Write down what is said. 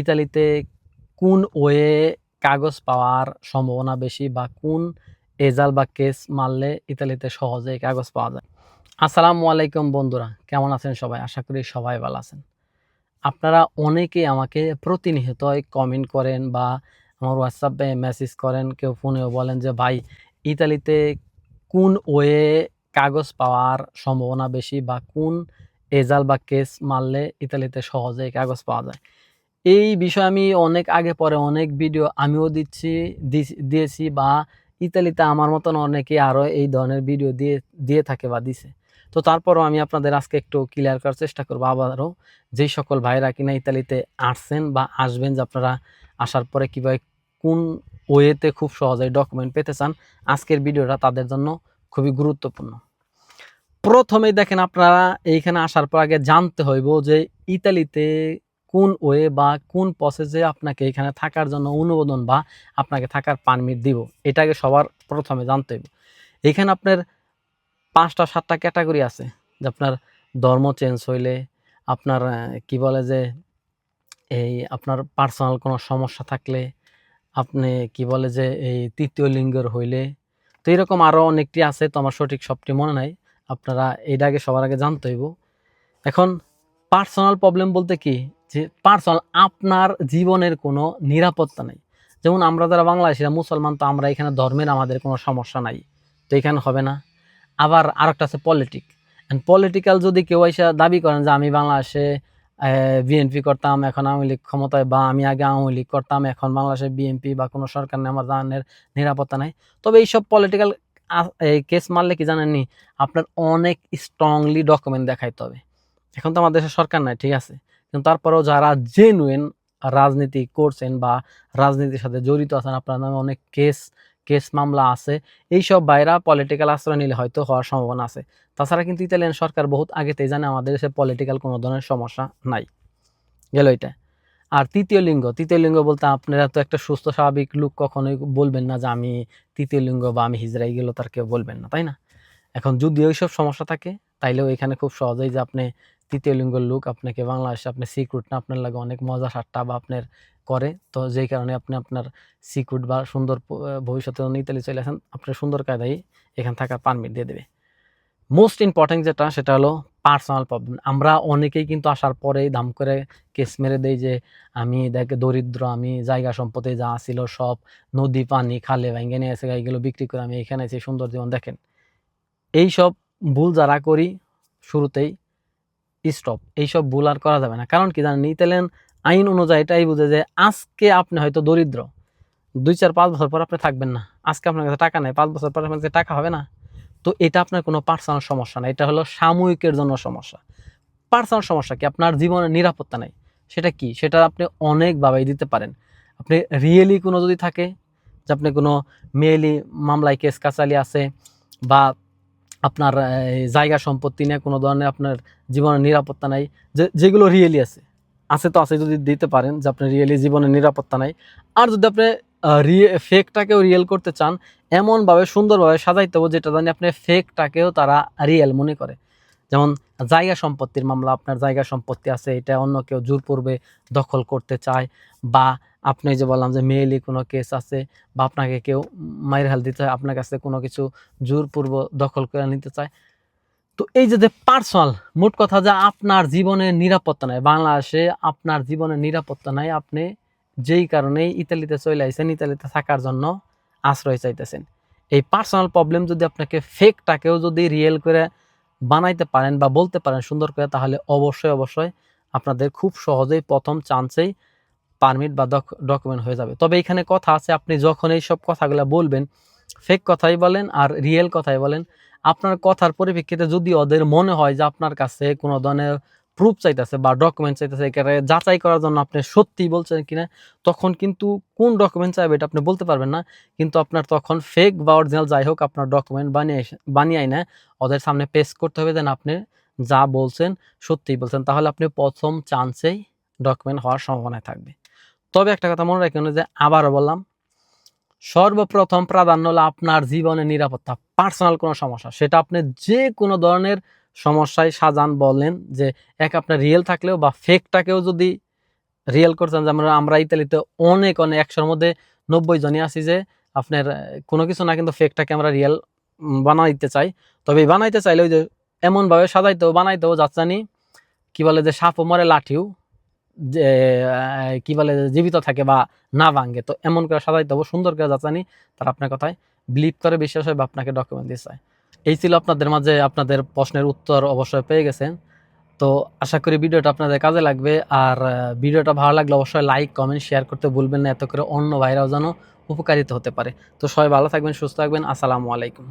ইতালিতে কোন ওয়ে কাগজ পাওয়ার সম্ভাবনা বেশি বা কোন এজাল বা কেস মারলে ইতালিতে সহজে কাগজ পাওয়া যায়? আসসালামু আলাইকুম বন্ধুরা, কেমন আছেন সবাই? আশা করি সবাই ভালো আছেন। আপনারা অনেকেই আমাকে প্রতিনিয়তই কমেন্ট করেন বা আমার হোয়াটসঅ্যাপে মেসেজ করেন, কেউ ফোনেও বলেন যে, ভাই, ইতালিতে কোন ওয়ে কাগজ পাওয়ার সম্ভাবনা বেশি বা কোন এজাল বা কেস মারলে ইতালিতে সহজে কাগজ পাওয়া যায়? এই বিষয়ে আমি অনেক আগে পরে অনেক ভিডিও আমিও দিচ্ছি দিয়েছি বা ইতালিতে আমার মতন অনেকে আরও এই ধরনের ভিডিও দিয়ে দিয়ে থাকে বা দিছে। তো তারপরও আমি আপনাদের আজকে একটু ক্লিয়ার করার চেষ্টা করব আবারও। যেই সকল ভাইরা কিনা ইতালিতে আসছেন বা আসবেন যে আপনারা আসার পরে কীভাবে কোন ওয়েতে খুব সহজেই ডকুমেন্ট পেতে চান, আজকের ভিডিওটা তাদের জন্য খুবই গুরুত্বপূর্ণ। প্রথমেই দেখেন আপনারা এইখানে আসার পর আগে জানতে হইব যে ইতালিতে কোন ওয়ে বা কোন প্রসেসে আপনাকে এখানে থাকার জন্য অনুমোদন বা আপনাকে থাকার পারমিট দিব, এটাকে সবার প্রথমে জানতে হইব। এখানে আপনার পাঁচটা, সাতটা ক্যাটাগরি আছে। যে আপনার ধর্ম চেঞ্জ হইলে, আপনার কি বলে যে, এই আপনার পার্সোনাল কোনো সমস্যা থাকলে, আপনি কি বলে যে, এই তৃতীয় লিঙ্গের হইলে, তো এরকম আরও অনেকটি আছে, তো আমার সঠিক সবটি মনে নাই। আপনারা আগে সবার আগে জানতে হইব। এখন পার্সোনাল প্রবলেম বলতে কি? যে পার্সোনাল, আপনার জীবনের কোনো নিরাপত্তা নেই। যেমন আমরা যারা বাংলাদেশিরা মুসলমান, তো আমরা এখানে ধর্মের আমাদের কোনো সমস্যা নাই। তো এখানে হবে না। আবার আরেকটা আছে পলিটিক অ্যান্ড পলিটিক্যাল যদি কেউ এসে দাবি করেন যে আমি বাংলাদেশে বিএনপি করতাম, এখন আওয়ামী লীগ ক্ষমতায়, বা আমি আগে আওয়ামী লীগ করতাম, এখন বাংলাদেশে বিএনপি বা কোনো সরকার নেই, আমার জানের নিরাপত্তা নাই। তবে এইসব পলিটিক্যাল কেস মারলে কি জানেননি? আপনার অনেক স্ট্রংলি ডকুমেন্ট দেখাইতে হবে। এখন তো আমাদের দেশে সরকার নাই, ঠিক আছে? কিন্তু তারপরেও যারা জেনুইন রাজনীতি করছেন বা রাজনীতির সাথে জড়িত আছেন, আপনার নামে অনেক কেস কেস মামলা আছে, এইসব বাইরা পলিটিক্যাল আশ্রয় নিলে হয়তো হওয়ার সম্ভাবনা আছে। তাছাড়া কিন্তু ইতালিয়ান সরকার বহুত আগেতেই জানে আমাদের দেশে পলিটিক্যাল কোনো ধরনের সমস্যা নাই। গেল এটা। আর তৃতীয় লিঙ্গ তৃতীয় লিঙ্গ বলতে আপনারা তো একটা সুস্থ, স্বাভাবিক লোক কখনোই বলবেন না যে আমি তৃতীয় লিঙ্গ বা আমি হিজড়াই গেল, তার কেউ বলবেন না, তাই না? এখন যদি ওইসব সমস্যা থাকে, তাইলেও এখানে খুব সহজেই যে আপনি তৃতীয় লিঙ্গের লোক আপনাকে বাংলাদেশে আপনি সিক্রেট না, আপনার লাগে অনেক মজা ঠাট্টা বা আপনার করে। তো যেই কারণে আপনি আপনার সিক্রেট বা সুন্দর ভবিষ্যতে ইতালি চলে আসেন, আপনার সুন্দর কায়দায় এখানে থাকার পারমিট দিয়ে দেবে। মোস্ট ইম্পর্টেন্ট যেটা, সেটা হলো পার্সোনাল প্রবলেম আমরা অনেকেই কিন্তু আসার পরেই দাম করে কেস মেরে দেই যে, আমি দেখ, দরিদ্র, আমি জায়গা সম্পত্তি যা ছিল সব নদী, পানি, খালে ভেঙে নিয়ে এসে এগুলো বিক্রি করে আমি এখানে এসে সুন্দর জীবন দেখেন। এই সব ভুল যারা করি, শুরুতেই স্টপ এইসব ভুল আর করা যাবে না। কারণ কি জানেন, ইতালিয়ান আইন অনুযায়ী এটাই বুঝে যে আজকে আপনি হয়তো দরিদ্র, দুই চার পাঁচ বছর পর আপনি থাকবেন না। আজকে আপনার কাছে টাকা নেই, পাঁচ বছর পর আপনার কাছে টাকা হবে না। তো এটা আপনার কোনো পার্সোনাল সমস্যা না, এটা হলো সাময়িকের জন্য সমস্যা। পার্সোনাল সমস্যা কি? আপনার জীবনের নিরাপত্তা নেই। সেটা কি? সেটা আপনি অনেকভাবেই দিতে পারেন। আপনি রিয়েলি কোনো যদি থাকে, যে আপনি কোনো মেয়েলি মামলায় কেস কাচালি আছে, বা আপনার জায়গা সম্পত্তি নিয়ে কোনো ধরনের আপনার জীবনের নিরাপত্তা নাই, যে, যেগুলো রিয়েলি আছে। আছে তো, আছে যদি দিতে পারেন যে আপনার রিয়েলি জীবনের নিরাপত্তা নাই। আর যদি আপনি রিয়ে ফেকটাকেও রিয়েল করতে চান, এমনভাবে সুন্দরভাবে সাজাইতে হবে যেটা জানি আপনি ফেকটাকেও তারা রিয়েল মনে করে। যেমন জায়গা সম্পত্তির মামলা, আপনার জায়গা সম্পত্তি আছে, এটা অন্য কেউ জোরপূর্বে দখল করতে চায়, বা আপনি যে বললাম যে মেয়েলি কোনো কেস আছে, বা আপনাকে কেউ মায়ের হাল দিতে চায়, আপনার কাছে কোনো কিছু জোরপূর্ব দখল করে নিতে চায়। তো এই যে পার্সোনাল মোট কথা যে আপনার জীবনের নিরাপত্তা নাই, বাংলাদেশে আপনার জীবনের নিরাপত্তা নাই, আপনি যেই কারণেই ইতালিতে চলে আইছেন, ইতালিতে থাকার জন্য আশ্রয় চাইতেছেন। এই পার্সোনাল প্রবলেম যদি আপনাকে ফেকটাকেও যদি রিয়েল করে বানাইতে পারেন বা বলতে পারেন সুন্দর করে, তাহলে অবশ্যই অবশ্যই আপনাদের খুব সহজেই প্রথম চান্সেই পারমিট বা ডকুমেন্ট হয়ে যাবে। তবে এখানে কথা আছে, আপনি যখন এই সব কথাগুলো বলবেন ফেক কথাই বলেন আর রিয়েল কথাই বলেন, আপনার কথার পরিপ্রেক্ষিতে যদি ওদের মনে হয় যে আপনার কাছে কোনো ধরনের প্রুফ চাইতেছে বা ডকুমেন্ট চাইতেছে এখানে যাচাই করার জন্য আপনি সত্যি বলছেন কিনা, তখন কিন্তু কোন ডকুমেন্ট চাইবে এটা আপনি বলতে পারবেন না, কিন্তু আপনার তখন ফেক বা অরিজিনাল যাই হোক আপনার ডকুমেন্ট বানিয়ে বানিয়ে আইনে, ওদের সামনে পেশ করতে হবে যেন আপনি যা বলছেন সত্যিই বলছেন, তাহলে আপনি প্রথম চান্সেই ডকুমেন্ট হওয়ার সম্ভাবনা থাকবে। তবে একটা কথা মনে রাখবেন যে আবারও বললাম, সর্বপ্রথম প্রাধান্য হলো আপনার জীবনের নিরাপত্তা পার্সোনাল কোনো সমস্যা, সেটা আপনি যে কোনো ধরনের সমস্যায় সাজান বলেন যে এক আপনার রিয়েল থাকলেও বা ফেকটাকেও যদি রিয়েল করছেন যে আমরা আমরা ইতালিতে অনেক অনেক, একশোর মধ্যে নব্বই জনই আছি যে আপনার কোনো কিছু না কিন্তু ফেকটাকে আমরা রিয়েল বানাইতে চাই। তবে বানাইতে চাইলে ওই যে এমনভাবে সাজাইতেও, বানাইতেও যাচ্ছানি কি বলে যে সাপও মরে, লাঠিও, যে কি বলে জীবিত থাকে বা না ভাঙ্গে তো এমন করে সাজাইতে হবে, সুন্দর করে যাচ্ছানি তার আপনার কথায় বিলিভ করে বিশ্বাস হয় বা আপনাকে ডকুমেন্ট দিতে চায়। এই ছিল আপনাদের মাঝে আপনাদের প্রশ্নের উত্তর অবশ্যই পেয়ে গেছেন। তো আশা করি ভিডিওটা আপনাদের কাজে লাগবে। আর ভিডিওটা ভালো লাগলে অবশ্যই লাইক কমেন্ট শেয়ার করতে ভুলবেন না। এত করে অন্য ভাইরাও যেন উপকারিত হতে পারে। তো সবাই ভালো থাকবেন, সুস্থ থাকবেন। আসসালামু আলাইকুম।